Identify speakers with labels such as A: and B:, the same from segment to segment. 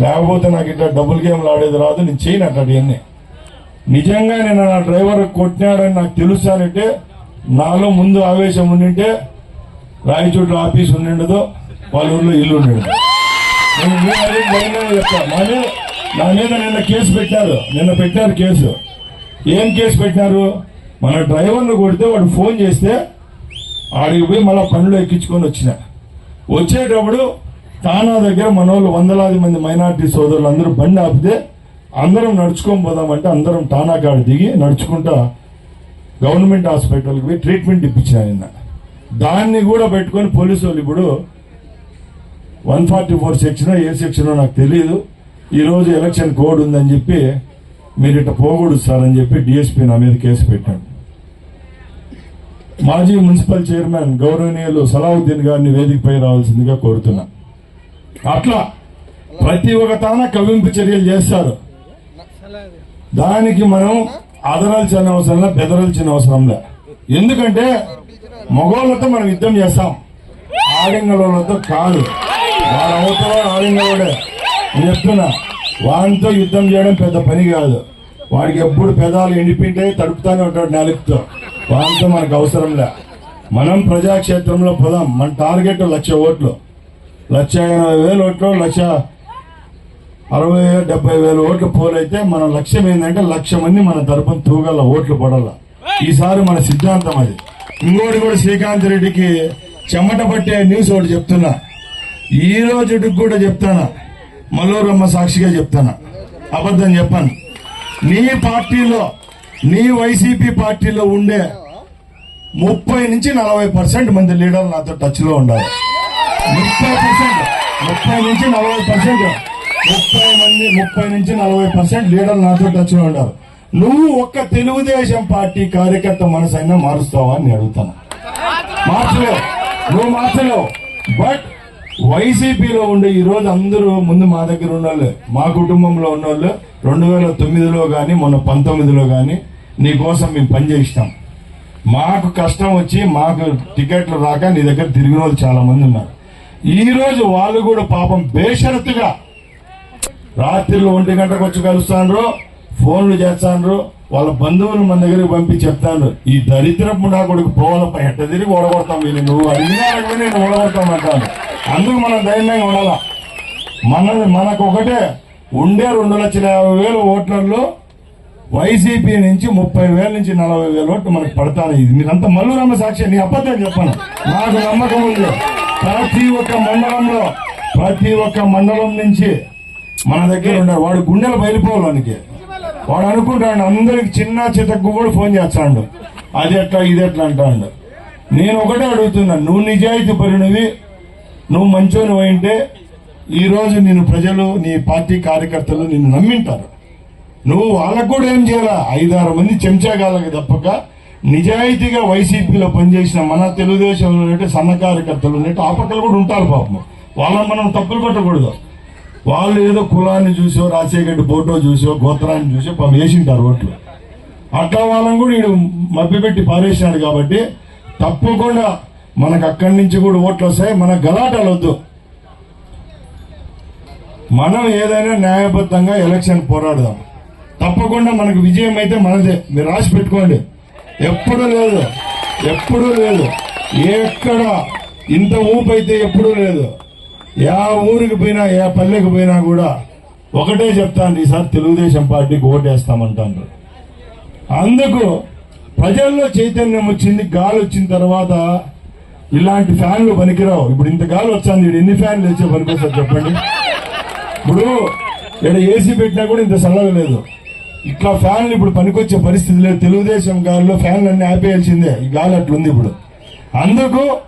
A: లేకపోతే నాకు ఇట్లా డబుల్ గేమ్లు ఆడేది రాదు నేను చేయను అట్లాంటివన్నీ నిజంగా నేను నా డ్రైవర్ కొట్టినాడని నాకు తెలుసానంటే నాలో ముందు ఆవేశం ఉండింటే రాయచోట్ల ఆఫీస్ ఉండిండదు వాళ్ళ ఊళ్ళో ఇల్లు ఉండేది నేను నా నా మీద నిన్న కేసు పెట్టారు. నిన్న పెట్టారు కేసు. ఏం కేసు పెట్టినారు? మన డ్రైవర్ను కొడితే వాడు ఫోన్ చేస్తే ఆడికి పోయి మళ్ళీ పనులు ఎక్కించుకొని వచ్చిన. వచ్చేటప్పుడు తానా దగ్గర మన వాళ్ళు వందలాది మంది మైనార్టీ సోదరులు అందరూ బండి ఆపితే అందరం నడుచుకొని పోదామంటే అందరం టానా కాడ దిగి నడుచుకుంటా గవర్నమెంట్ హాస్పిటల్కి పోయి ట్రీట్మెంట్ ఇప్పించాను నిన్న. దాన్ని కూడా పెట్టుకొని పోలీసు వాళ్ళు ఇప్పుడు వన్ ఫార్టీ ఫోర్ సెక్షన్ ఏ సెక్షన్ నాకు తెలియదు ఈరోజు ఎలక్షన్ కోడ్ ఉందని చెప్పి మీరు ఇట్ట పోకూడదు సార్ అని చెప్పి డిఎస్పీ నా మీద కేసు పెట్టాడు. మాజీ మున్సిపల్ చైర్మన్ గౌరవనీయులు సలావుద్దీన్ గారిని వేదికపై రావాల్సిందిగా కోరుతున్నా. అట్లా ప్రతి ఒక్క తాన కవింపు చర్యలు చేస్తారు. దానికి మనం అదరాల్సిన అవసరంలా బెదరాల్సిన అవసరంలా ఎందుకంటే మగోళ్ళతో మనం యుద్ధం చేస్తాం. ఆలింగలతో కాదు. వాడు అవుతాడు ఆలింగలోడే నేను చెప్తున్నా వాడితో యుద్ధం చేయడం పెద్ద పని కాదు. వాడికి ఎప్పుడు పెదాలు ఎండిపింటే తడుపుతానే ఉంటాడు నాలుగుతో వాడితో మనకు అవసరంలే మనం ప్రజాక్షేత్రంలో పోదాం. మన టార్గెట్ లక్ష ఓట్లు. లక్ష ఎనభై వేల ఓట్లు లక్ష అరవై వేల డెబ్బై వేల ఓట్లు పోలైతే మన లక్ష్యం ఏంటంటే లక్ష మంది మన తరపున తూగల ఓట్లు పడాల. ఈసారి మన సిద్ధాంతం అది. ఇంకోటి కూడా శ్రీకాంత్ రెడ్డికి చెమట పట్టే న్యూస్ ఒకటి చెప్తున్నా. ఈ రోజుకి కూడా చెప్తానా? మల్లూరమ్మ సాక్షిగా చెప్తానా? అబద్ధం చెప్పాను. నీ పార్టీలో నీ వైసీపీ పార్టీలో ఉండే ముప్పై నుంచి నలభై పర్సెంట్ మంది లీడర్లు నాతో టచ్లో ఉండాలి. ముప్పై పర్సెంట్ ముప్పై నుంచి నలభై పర్సెంట్. ముప్పై మంది ముప్పై నుంచి నలభై పర్సెంట్ లీడర్లు నాతో టచ్లో నువ్వు ఒక్క తెలుగుదేశం పార్టీ కార్యకర్త మనసైనా మారుస్తావా అని అడుగుతాను మార్చలేవు. నువ్వు మార్చలేవు. బట్ వైసీపీలో ఉండే ఈ రోజు అందరూ ముందు మా దగ్గర ఉన్నోళ్ళు. మా కుటుంబంలో ఉన్నోళ్ళు. రెండు వేల తొమ్మిదిలో కానీ మొన్న పంతొమ్మిదిలో కానీ నీ కోసం మేము పనిచేసినాం మాకు కష్టం వచ్చి మాకు టికెట్లు రాక నీ దగ్గర తిరిగిన వాళ్ళు చాలా మంది ఉన్నారు. ఈరోజు వాళ్ళు కూడా పాపం బేషరతుగా రాత్రిలో ఒంటి గంటకు వచ్చి కలుస్తాండ్రు ఫోన్లు చేస్తాండ్రు వాళ్ళ బంధువులు మన దగ్గరికి పంపి చెప్తాను ఈ దరిద్రపు నా కొడుకు పోవాలపై ఎట్ట తిరిగి ఓడగొడతాం వీళ్ళు? నువ్వు అడిగినా నేను ఓడగొడతాం అంటాను అందుకు మనం ధైర్యంగా ఉండాల? మన మనకు ఒకటే ఉండే రెండు లక్షల యాభై వేల ఓట్లలో వైసీపీ నుంచి ముప్పై వేల నుంచి నలభై వేల ఓట్లు మనకు పడతాను ఇది. మీరంతా మల్లూరమ్మ సాక్షి నీ అబద్ధం చెప్పాను. నాకు నమ్మకం ఉంది. ప్రతి ఒక్క మండలంలో ప్రతి ఒక్క మండలం నుంచి మన దగ్గర ఉండే వాడు గుండెలు బయలుపోవాలనికి వాడు అనుకుంటాడు అందరికి చిన్న చితకు కూడా ఫోన్ చేస్తాడు. అది ఎట్లా ఇది ఎట్లా అంటాడు. నేను ఒకటే అడుగుతున్నాను నువ్వు నిజాయితీ పరిణివి నువ్వు మంచోని పోయింటే ఈరోజు నేను ప్రజలు నీ పార్టీ కార్యకర్తలు నిన్ను నమ్మింటారు. నువ్వు వాళ్ళకు కూడా ఏం చేయాలా? ఐదారు మంది చెంచాగాళ్ళకి తప్పక నిజాయితీగా వైసీపీలో పనిచేసిన మన తెలుగుదేశంలో ఉన్నట్టు సన్న కార్యకర్తలు ఉన్నట్టు ఆ పక్కలు కూడా ఉంటారు పాపం. వాళ్ళని మనం తప్పులు పట్టకూడదు వాళ్ళు ఏదో కులాన్ని చూసో రాజశేఖర్ ఫోటో చూసో గోత్రాన్ని చూసో పాపం వేసింటారు ఓట్లు. అట్లా వాళ్ళని కూడా వీడు మభ్యపెట్టి పారేసినాడు కాబట్టి తప్పకుండా మనకు అక్కడి నుంచి కూడా ఓట్లు వస్తాయి మన గలాటాలు వద్దు. మనం ఏదైనా న్యాయబద్ధంగా ఎలక్షన్ పోరాడదాం. తప్పకుండా మనకు విజయం అయితే మనదే. మీరు రాసి పెట్టుకోండి. ఎప్పుడూ లేదు. ఎప్పుడూ లేదు. ఎక్కడ ఇంత ఊపు అయితే ఎప్పుడూ లేదు. ఏ ఊరికి పోయినా ఏ పల్లెకి పోయినా కూడా ఒకటే చెప్తాను ఈసారి తెలుగుదేశం పార్టీకి ఓటేస్తామంటాను అందుకు ప్రజల్లో చైతన్యం వచ్చింది గాలి వచ్చిన తర్వాత ఇలాంటి ఫ్యాన్లు పనికిరావు. ఇప్పుడు ఇంత గాలి వచ్చాను ఈడ ఎన్ని ఫ్యాన్లు వచ్చే పనికొస్తారు చెప్పండి. ఇప్పుడు ఇక్కడ ఏసీ పెట్టినా కూడా ఇంత చల్లగా లేదు. ఇట్లా ఫ్యాన్లు ఇప్పుడు పనికొచ్చే పరిస్థితి లేదు. తెలుగుదేశం గాలిలో ఫ్యాన్లు అన్ని ఆపేయాల్సిందే. ఈ గాలి అట్లుంది ఇప్పుడు. అందుకు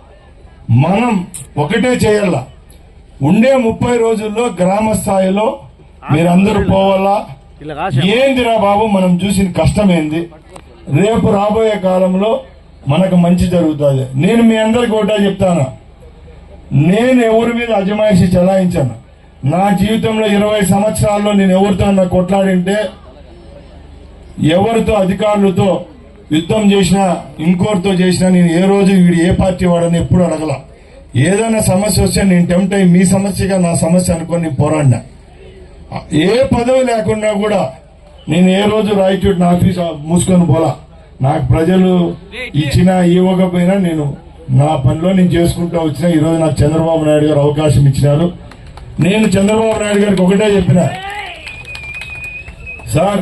A: మనం ఒకటే చేయాల? ఉండే ముప్పై రోజుల్లో గ్రామ స్థాయిలో మీరందరూ పోవాలా? ఏందిరా బాబు మనం చూసిన కష్టం ఏంది రేపు రాబోయే కాలంలో మనకు మంచి జరుగుతుంది. నేను మీ అందరికి ఒకటే చెప్తాను. నేను ఎవరి మీద అజమాయిషి చెలాయించాను. నా జీవితంలో ఇరవై సంవత్సరాల్లో నేను ఎవరితో నా కొట్లాడింటే ఎవరితో అధికారులతో యుద్ధం చేసినా ఇంకోరితో చేసినా నేను ఏ రోజు వీడు ఏ పార్టీ వాడని ఎప్పుడు అడగల. ఏదైనా సమస్య వస్తే నేను టెంప్ట్ అయ్యి మీ సమస్యగా నా సమస్య అనుకొని పోరాడినా. ఏ పదవి లేకుండా కూడా నేను ఏ రోజు రాయచోటి నా ఆఫీస్ మూసుకొని పోలా. నాకు ప్రజలు ఇచ్చిన ఇవ్వకపోయినా నేను నా పనిలో నేను చేసుకుంటూ వచ్చిన. ఈరోజు నాకు చంద్రబాబు నాయుడు గారు అవకాశం ఇచ్చినారు. నేను చంద్రబాబు నాయుడు గారికి ఒకటే చెప్పిన సార్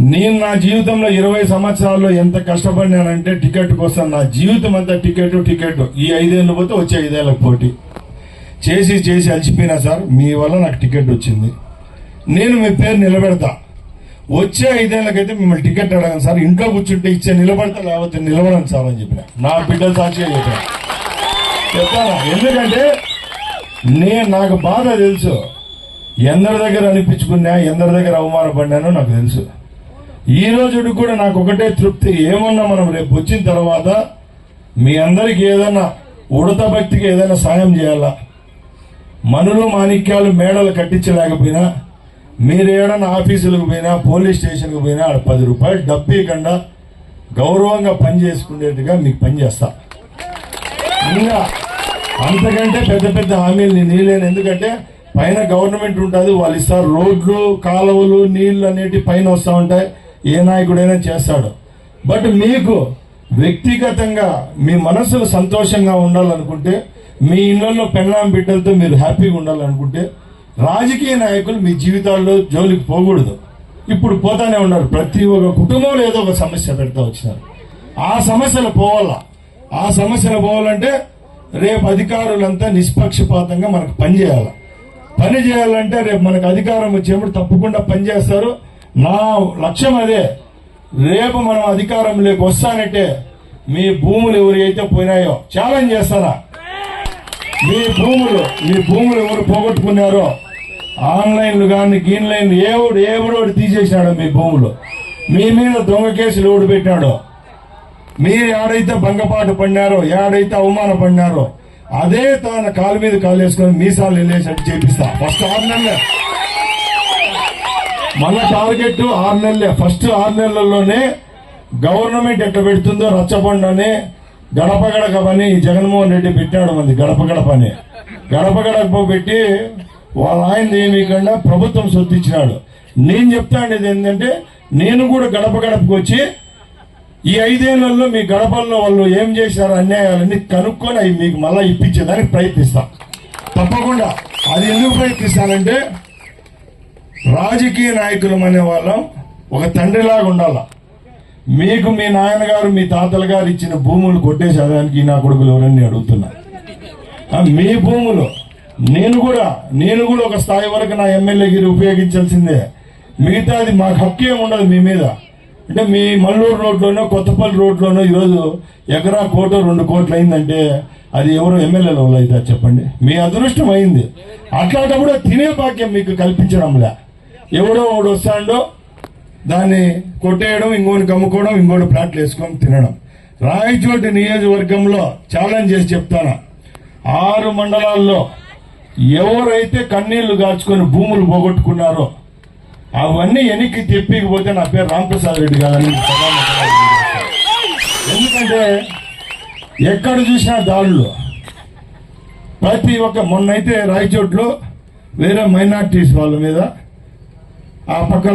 A: నేను నా జీవితంలో ఇరవై సంవత్సరాల్లో ఎంత కష్టపడినానంటే టికెట్ కోసం నా జీవితం అంతా టికెట్ టికెట్. ఈ ఐదేళ్ళు పోతే వచ్చే ఐదేళ్ళకి పోటీ. చేసి చేసి అలసిపోయినా సార్ మీ వల్ల నాకు టికెట్ వచ్చింది. నేను మీ పేరు నిలబెడతా. వచ్చే ఐదేళ్ళకైతే మిమ్మల్ని టికెట్ అడగను సార్. ఇంట్లో కూర్చుంటే ఇచ్చే నిలబడతా లేకపోతే నిలబడను సార్ అని చెప్పిన. నా బిడ్డ సాక్షిగా చెప్పాను. చెప్తాను? ఎందుకంటే నేను నాకు బాధ తెలుసు. ఎందరి దగ్గర అనిపించుకున్నా ఎందరి దగ్గర అవమానపడినానో నాకు తెలుసు. ఈ రోజుడు కూడా నాకు ఒకటే తృప్తి. ఏమన్నా మనం రేపు వచ్చిన తర్వాత మీ అందరికి ఏదైనా ఉడత భక్తికి ఏదైనా సాయం చేయాలా? మనులు మాణిక్యాలు మేడలు కట్టించలేకపోయినా మీరు ఏడన్నా ఆఫీసులకు పోయినా పోలీస్ స్టేషన్కి పోయినా ఆడ పది రూపాయలు డబ్బు ఇవ్వకుండా గౌరవంగా పని చేసుకునేట్టుగా మీకు పని చేస్తా. ఇంకా అంతకంటే పెద్ద పెద్ద హామీలు నేను నీలేను ఎందుకంటే పైన గవర్నమెంట్ ఉంటుంది వాళ్ళు ఇస్తారు. రోడ్లు కాలువలు నీళ్ళు అనేటివి పైన వస్తూ ఉంటాయి. ఏ నాయకుడైనా చేస్తాడు. బట్ మీకు వ్యక్తిగతంగా మీ మనసులు సంతోషంగా ఉండాలనుకుంటే మీ ఇళ్ళలో పెళ్ళాం బిడ్డలతో మీరు హ్యాపీగా ఉండాలనుకుంటే రాజకీయ నాయకులు మీ జీవితాల్లో జోలికి పోకూడదు. ఇప్పుడు పోతానే ఉన్నారు. ప్రతి ఒక్క కుటుంబంలో ఏదో ఒక సమస్య పెడతా వచ్చినారు. ఆ సమస్యలు పోవాలా. ఆ సమస్యలు పోవాలంటే రేపు అధికారులంతా నిష్పక్షపాతంగా మనకు పనిచేయాలి పని చేయాలంటే రేపు మనకు అధికారం వచ్చేప్పుడు తప్పకుండా పని చేస్తారు. నా లక్ష్యం అదే. రేపు మనం అధికారంలోకి వస్తానంటే మీ భూములు ఎవరు అయితే పోయినాయో ఛాలెంజ్ చేస్తారా మీ భూములు మీ భూములు ఎవరు పోగొట్టుకున్నారో ఆన్లైన్లు కానీ గీన్లైన్లు ఏవుడు ఏవుడు ఒకటి తీసేసినాడు మీ భూములు. మీ మీద దొంగ కేసులు ఎవడు పెట్టాడో మీరు ఏడైతే భంగపాటు పడినారో ఏడైతే అవమాన పడినారో అదే తన కాలు మీద కాలు వేసుకొని మీసాలు వెళ్ళేసట్టు చేపిస్తా ఫస్ట్ ఆరు మన టార్గెట్ ఆరు నెలలే. ఫస్ట్ ఆరు నెలల్లోనే గవర్నమెంట్ ఎట్లా పెడుతుందో రచ్చబండ అని గడప గడప జగన్మోహన్ రెడ్డి పెట్టాడు మంది గడప గడప అని. గడప గడప పెట్టి వాళ్ళ ఆయన ఏమీకుండా ప్రభుత్వం సొద్దిచ్చినాడు నేను నేను చెప్తాండేది ఏంటంటే నేను కూడా గడప గడపకు వచ్చి ఈ ఐదేళ్ళలో మీ గడపల్లో వాళ్ళు ఏం చేశారు అన్యాయాలన్నీ కనుక్కొని అవి మీకు మళ్ళీ ఇప్పించేదానికి ప్రయత్నిస్తాం. తప్పకుండా. అది ఎందుకు ప్రయత్నిస్తానంటే రాజకీయ నాయకులం అనే వాళ్ళం. ఒక తండ్రిలాగా ఉండాల. మీకు మీ నాయనగారు మీ తాతల గారు ఇచ్చిన భూములు కొట్టేసేదానికి నా కొడుకులు ఎవరని అడుగుతున్నా. మీ భూములు. నేను కూడా నేను కూడా ఒక స్థాయి వరకు నా ఎమ్మెల్యేగిరి ఉపయోగించాల్సిందే. మిగతాది మాకు హక్కు ఏమి ఉండదు మీ మీద. అంటే మీ మల్లూరు రోడ్లోనో కొత్తపల్లి రోడ్లోనో ఈరోజు ఎకరా కోట రెండు కోట్లు అయిందంటే అది ఎవరు ఎమ్మెల్యేల వల్ల అవుతారు చెప్పండి. మీ అదృష్టం అయింది. అట్లాంటప్పుడు తినే భాగ్యం మీకు కల్పించడంలే. ఎవడో వాడు వస్తాడో దాన్ని కొట్టేయడం ఇంకోటి కమ్ముకోవడం ఇంకోటి ప్లాట్లు వేసుకొని తినడం. రాయచోటి నియోజకవర్గంలో ఛాలెంజ్ చేసి చెప్తాను. ఆరు మండలాల్లో ఎవరైతే కన్నీళ్ళు గార్చుకొని భూములు పోగొట్టుకున్నారో అవన్నీ వెనక్కి తెప్పికపోతే నా పేరు రామప్రసాద్ రెడ్డి కాదని ఎందుకంటే ఎక్కడ చూసినా దాడులు ప్రతి ఒక్క మొన్నైతే రాయచోట్లో వేరే మైనార్టీస్ వాళ్ళ మీద ఆ పక్కన